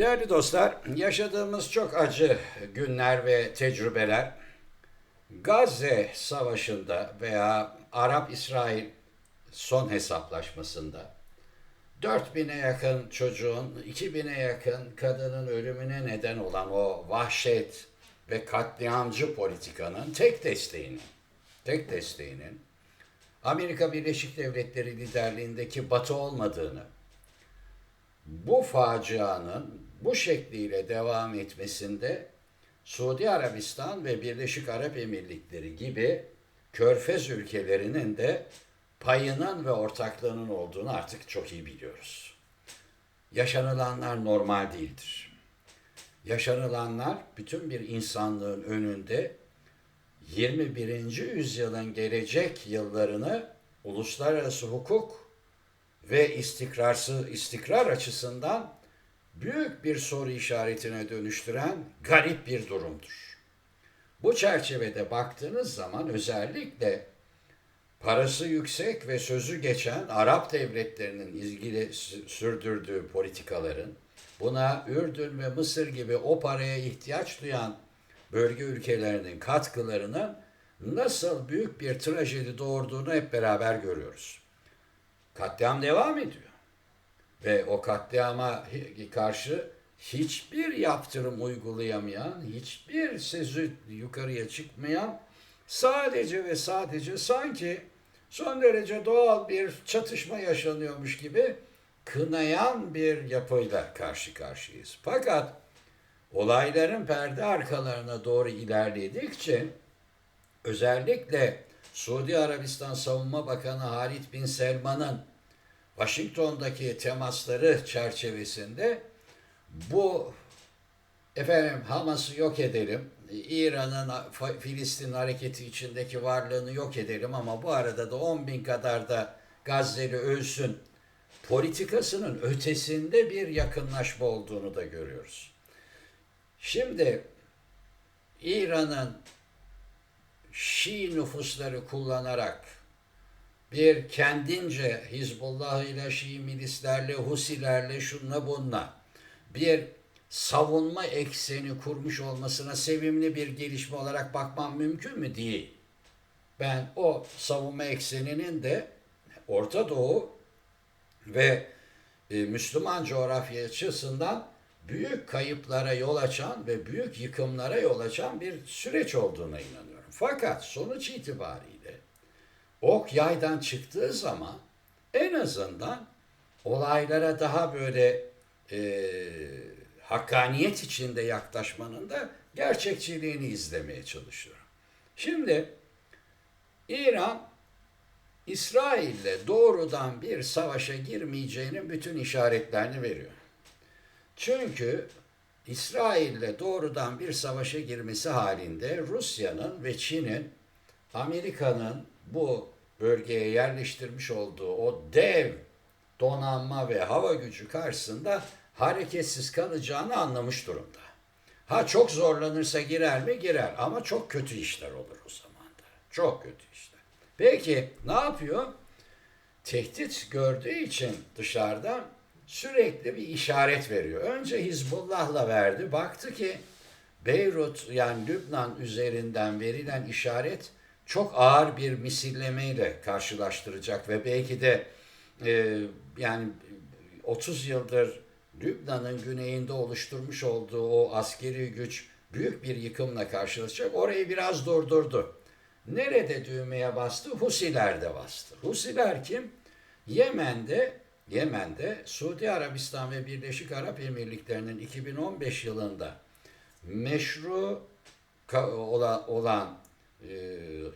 Değerli dostlar, yaşadığımız çok acı günler ve tecrübeler Gazze Savaşı'nda veya Arap-İsrail son hesaplaşmasında 4000'e yakın çocuğun, 2000'e yakın kadının ölümüne neden olan o vahşet ve katliamcı politikanın tek desteğinin, tek desteğinin Amerika Birleşik Devletleri liderliğindeki Batı olmadığını, bu facianın bu şekliyle devam etmesinde Suudi Arabistan ve Birleşik Arap Emirlikleri gibi körfez ülkelerinin de payının ve ortaklığının olduğunu artık çok iyi biliyoruz. Yaşanılanlar normal değildir. Yaşanılanlar bütün bir insanlığın önünde 21. yüzyılın gelecek yıllarını uluslararası hukuk ve istikrarsı istikrar açısından büyük bir soru işaretine dönüştüren garip bir durumdur. Bu çerçevede baktığınız zaman özellikle parası yüksek ve sözü geçen Arap devletlerinin ilgili sürdürdüğü politikaların buna Ürdün ve Mısır gibi o paraya ihtiyaç duyan bölge ülkelerinin katkılarının nasıl büyük bir trajedi doğurduğunu hep beraber görüyoruz. Katliam devam ediyor. Ve o katliama karşı hiçbir yaptırım uygulayamayan, hiçbir sözü yukarıya çıkmayan, sadece ve sadece sanki son derece doğal bir çatışma yaşanıyormuş gibi kınayan bir yapıyla karşı karşıyayız. Fakat olayların perde arkalarına doğru ilerledikçe özellikle Suudi Arabistan Savunma Bakanı Halit Bin Selman'ın Washington'daki temasları çerçevesinde bu efendim Hamas'ı yok edelim, İran'ın Filistin hareketi içindeki varlığını yok edelim ama bu arada da 10 bin kadar da Gazze'li ölsün politikasının ötesinde bir yakınlaşma olduğunu da görüyoruz. Şimdi İran'ın Şii nüfusları kullanarak bir kendince Hizbullah ile Şii milislerle, Husilerle, şunla bunla bir savunma ekseni kurmuş olmasına sevimli bir gelişme olarak bakmam mümkün mü? Değil. Ben o savunma ekseninin de Orta Doğu ve e, Müslüman coğrafya açısından büyük kayıplara yol açan ve büyük yıkımlara yol açan bir süreç olduğuna inanıyorum. Fakat sonuç itibariyle ok yaydan çıktığı zaman en azından olaylara daha böyle e, hakkaniyet içinde yaklaşmanın da gerçekçiliğini izlemeye çalışıyorum. Şimdi İran İsrail'le doğrudan bir savaşa girmeyeceğinin bütün işaretlerini veriyor. Çünkü İsrail'le doğrudan bir savaşa girmesi halinde Rusya'nın ve Çin'in Amerika'nın bu bölgeye yerleştirmiş olduğu o dev donanma ve hava gücü karşısında hareketsiz kalacağını anlamış durumda. Ha çok zorlanırsa girer mi? Girer ama çok kötü işler olur o zaman da. Çok kötü işler. Peki ne yapıyor? Tehdit gördüğü için dışarıda sürekli bir işaret veriyor. Önce Hizbullah'la verdi. Baktı ki Beyrut yani Lübnan üzerinden verilen işaret çok ağır bir misillemeyle karşılaştıracak ve belki de e, yani 30 yıldır Lübnan'ın güneyinde oluşturmuş olduğu o askeri güç büyük bir yıkımla karşılaşacak. Orayı biraz durdurdu. Nerede düğmeye bastı? Husiler bastı. Husiler kim? Yemen'de Yemen'de Suudi Arabistan ve Birleşik Arap Emirlikleri'nin 2015 yılında meşru olan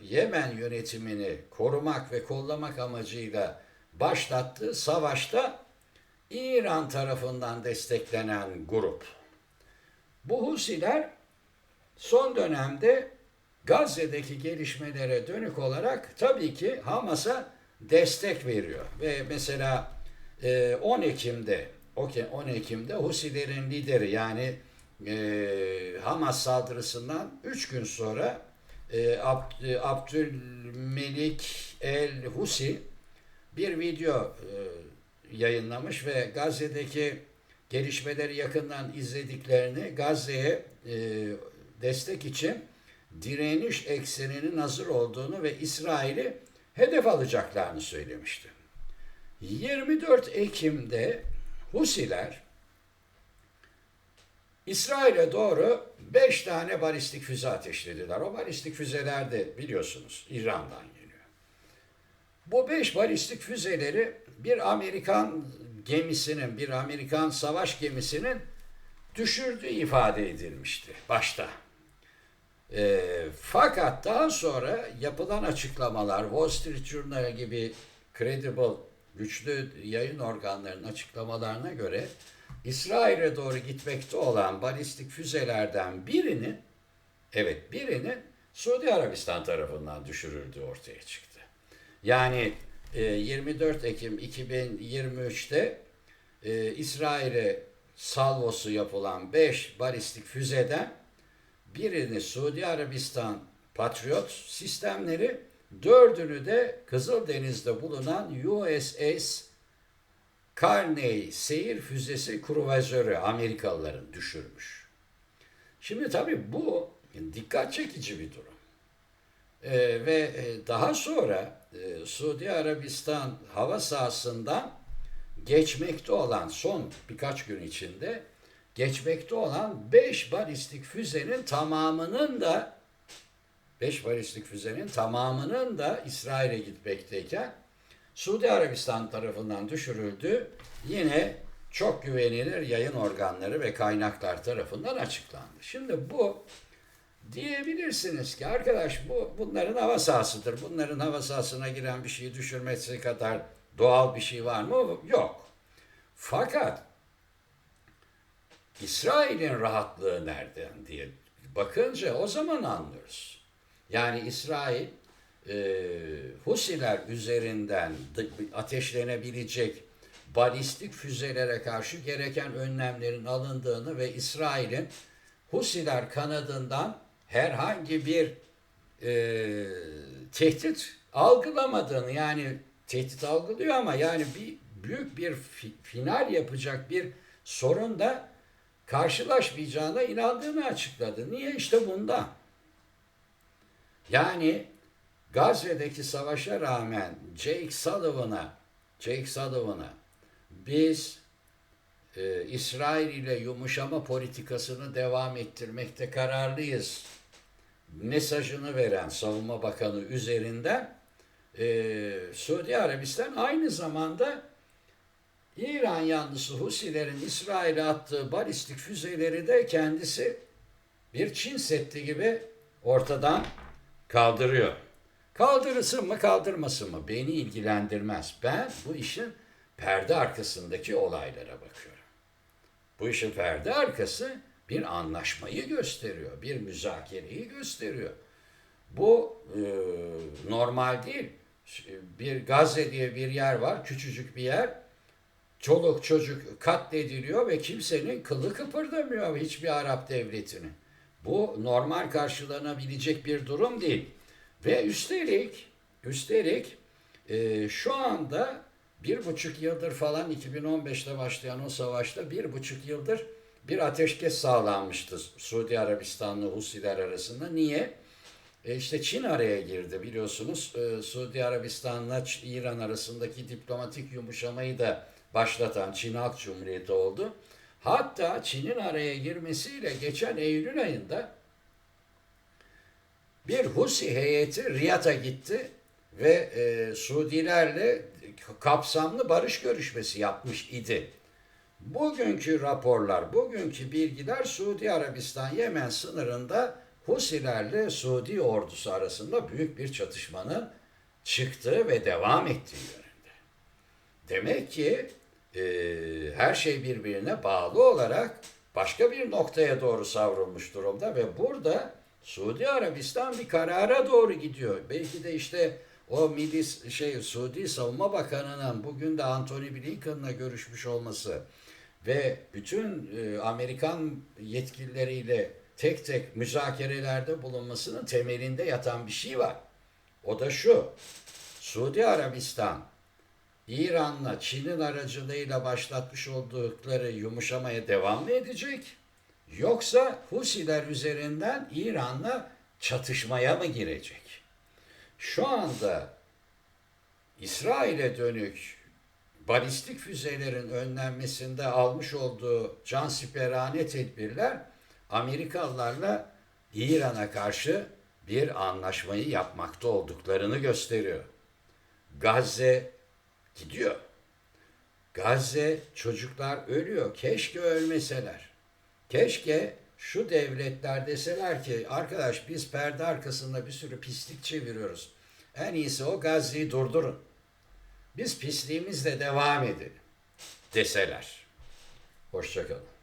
Yemen yönetimini korumak ve kollamak amacıyla başlattığı savaşta İran tarafından desteklenen grup. Bu Husiler son dönemde Gazze'deki gelişmelere dönük olarak tabii ki Hamas'a destek veriyor. Ve mesela 10 Ekim'de 10 Ekim'de Husilerin lideri yani Hamas saldırısından 3 gün sonra Abdülmelik el Husi bir video yayınlamış ve Gazze'deki gelişmeleri yakından izlediklerini Gazze'ye e, destek için direniş ekseninin hazır olduğunu ve İsrail'i hedef alacaklarını söylemişti. 24 Ekim'de Husiler İsrail'e doğru 5 tane balistik füze ateşlediler. O balistik füzeler de biliyorsunuz İran'dan geliyor. Bu 5 balistik füzeleri bir Amerikan gemisinin, bir Amerikan savaş gemisinin düşürdüğü ifade edilmişti başta. E, fakat daha sonra yapılan açıklamalar, Wall Street Journal gibi credible, güçlü yayın organlarının açıklamalarına göre İsrail'e doğru gitmekte olan balistik füzelerden birinin, evet birinin Suudi Arabistan tarafından düşürüldüğü ortaya çıktı. Yani e, 24 Ekim 2023'te e, İsrail'e salvosu yapılan 5 balistik füzeden birini Suudi Arabistan Patriot sistemleri, dördünü de Kızıldeniz'de bulunan USS Carney seyir füzesi kruvazörü Amerikalıların düşürmüş. Şimdi tabii bu dikkat çekici bir durum. Ee, ve e, daha sonra e, Suudi Arabistan hava sahasından geçmekte olan son birkaç gün içinde geçmekte olan 5 balistik füzenin tamamının da 5 balistik füzenin tamamının da İsrail'e gitmekteyken Suudi Arabistan tarafından düşürüldü. Yine çok güvenilir yayın organları ve kaynaklar tarafından açıklandı. Şimdi bu diyebilirsiniz ki arkadaş bu bunların hava sahasıdır. Bunların hava sahasına giren bir şeyi düşürmesi kadar doğal bir şey var mı? Yok. Fakat İsrail'in rahatlığı nereden diye bakınca o zaman anlıyoruz. Yani İsrail e, Husiler üzerinden ateşlenebilecek balistik füzelere karşı gereken önlemlerin alındığını ve İsrail'in Husiler kanadından herhangi bir e, tehdit algılamadığını yani tehdit algılıyor ama yani bir büyük bir fi, final yapacak bir sorun da karşılaşmayacağına inandığını açıkladı. Niye? İşte bundan. Yani Gazze'deki savaşa rağmen Jake Sullivan'a Jake Sullivan'a biz e, İsrail ile yumuşama politikasını devam ettirmekte kararlıyız mesajını veren savunma bakanı üzerinden e, Suudi Arabistan aynı zamanda İran yanlısı Husilerin İsrail'e attığı balistik füzeleri de kendisi bir Çin setti gibi ortadan kaldırıyor. Kaldırırsın mı kaldırmasın mı beni ilgilendirmez. Ben bu işin perde arkasındaki olaylara bakıyorum. Bu işin perde arkası bir anlaşmayı gösteriyor, bir müzakereyi gösteriyor. Bu e, normal değil. Bir Gazze diye bir yer var, küçücük bir yer. Çoluk çocuk katlediliyor ve kimsenin kılı kıpırdamıyor hiçbir Arap devletini. Bu normal karşılanabilecek bir durum değil. Ve üstelik, üstelik e, şu anda bir buçuk yıldır falan 2015'te başlayan o savaşta bir buçuk yıldır bir ateşkes sağlanmıştı Suudi Arabistan'la Husiler arasında. Niye? E işte Çin araya girdi biliyorsunuz. E, Suudi Arabistan'la İran arasındaki diplomatik yumuşamayı da başlatan Çin Halk Cumhuriyeti oldu. Hatta Çin'in araya girmesiyle geçen Eylül ayında bir Husi heyeti Riyad'a gitti ve e, Suudilerle kapsamlı barış görüşmesi yapmış idi. Bugünkü raporlar, bugünkü bilgiler Suudi Arabistan-Yemen sınırında Husilerle Suudi ordusu arasında büyük bir çatışmanın çıktığı ve devam ettiği yönünde. Demek ki e, her şey birbirine bağlı olarak başka bir noktaya doğru savrulmuş durumda ve burada Suudi Arabistan bir karara doğru gidiyor. Belki de işte o Milli şey Suudi Savunma Bakanı'nın bugün de Anthony Blinken'la görüşmüş olması ve bütün e, Amerikan yetkilileriyle tek tek müzakerelerde bulunmasının temelinde yatan bir şey var. O da şu. Suudi Arabistan İran'la Çin'in aracılığıyla başlatmış oldukları yumuşamaya devam mı edecek? Yoksa Husiler üzerinden İran'la çatışmaya mı girecek? Şu anda İsrail'e dönük balistik füzelerin önlenmesinde almış olduğu cansiperane tedbirler Amerikalılarla İran'a karşı bir anlaşmayı yapmakta olduklarını gösteriyor. Gazze gidiyor. Gazze çocuklar ölüyor. Keşke ölmeseler. Keşke şu devletler deseler ki arkadaş biz perde arkasında bir sürü pislik çeviriyoruz. En iyisi o Gazze'yi durdurun. Biz pisliğimizle devam edelim deseler. Hoşçakalın.